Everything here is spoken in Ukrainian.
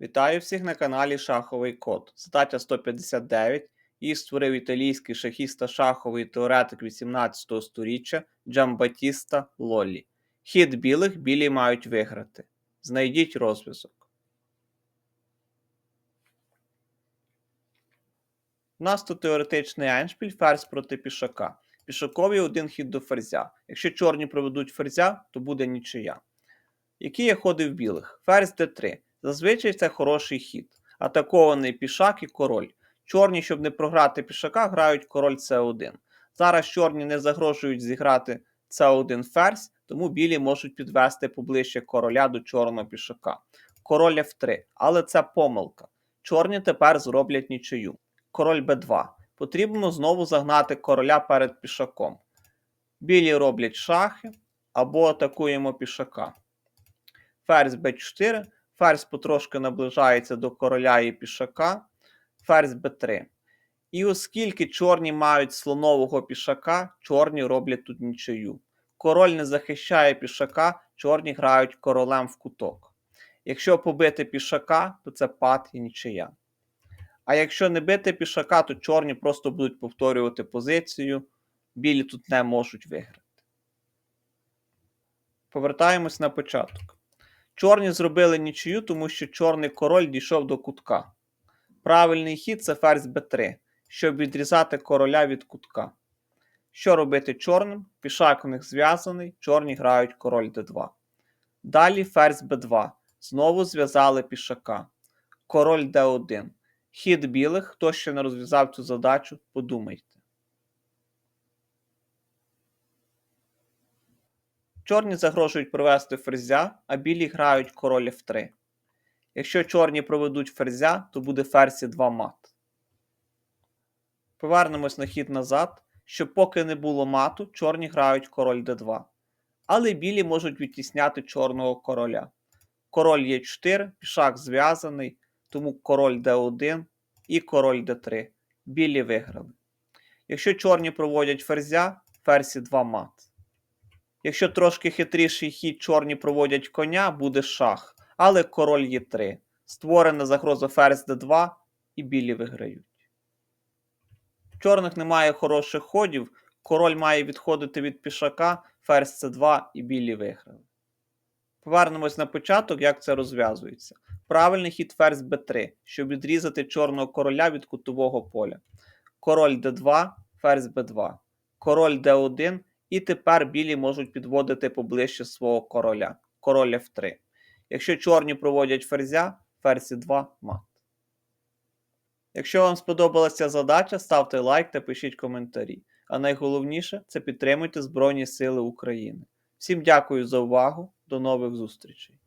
Вітаю всіх на каналі Шаховий Код. Задача 159. Її створив італійський шахіст та шаховий теоретик 18 століття Джамбатіста Лоллі. Хід білих білі мають виграти. Знайдіть розв'язок. У нас тут теоретичний еншпіль ферзь проти пішака. Пішакові один хід до ферзя. Якщо чорні проведуть ферзя, то буде нічия. Які є ходи в білих? Ферзь d3. Зазвичай це хороший хід. Атакований пішак і король. Чорні, щоб не програти пішака, грають король С1. Зараз чорні не загрожують зіграти С1 ферзь, тому білі можуть підвести поближче короля до чорного пішака. Король F3, але це помилка. Чорні тепер зроблять нічию. Король Б2. Потрібно знову загнати короля перед пішаком. Білі роблять шахи або атакуємо пішака. Ферзь Б4. Ферзь потрошки наближається до короля і пішака. Ферзь Б3. І оскільки чорні мають слонового пішака, чорні роблять тут нічию. Король не захищає пішака, чорні грають королем в куток. Якщо побити пішака, то це пад і нічия. А якщо не бити пішака, то чорні просто будуть повторювати позицію. Білі тут не можуть виграти. Повертаємось на початок. Чорні зробили нічию, тому що чорний король дійшов до кутка. Правильний хід це ферзь b3, щоб відрізати короля від кутка. Що робити чорним? Пішак у них зв'язаний, чорні грають король d2. Далі ферзь b2. Знову зв'язали пішака. Король d1. Хід білих, хто ще не розв'язав цю задачу, подумайте. Чорні загрожують провести ферзя, а білі грають король f3. Якщо чорні проведуть ферзя, то буде ферзь 2 мат. Повернемось на хід назад, щоб поки не було мату, чорні грають король d2. Але білі можуть відтісняти чорного короля. Король є 4, пішак зв'язаний, тому король d1 і король d3. Білі виграли. Якщо чорні проводять ферзя, ферзь 2 мат. Якщо трошки хитріший хід чорні проводять коня, буде шах, але король є 3. Створена загроза ферзь d2 і білі виграють. В чорних немає хороших ходів, король має відходити від пішака, ферзь c2 і білі виграли. Повернемось на початок, як це розв'язується. Правильний хід ферзь b3, щоб відрізати чорного короля від кутового поля. Король d2, ферзь b2, король d1. І тепер білі можуть підводити поближче свого короля. Король F3. Якщо чорні проводять ферзя, ферзь 2 мат. Якщо вам сподобалася задача, ставте лайк та пишіть коментарі. А найголовніше це підтримуйте Збройні Сили України. Всім дякую за увагу. До нових зустрічей!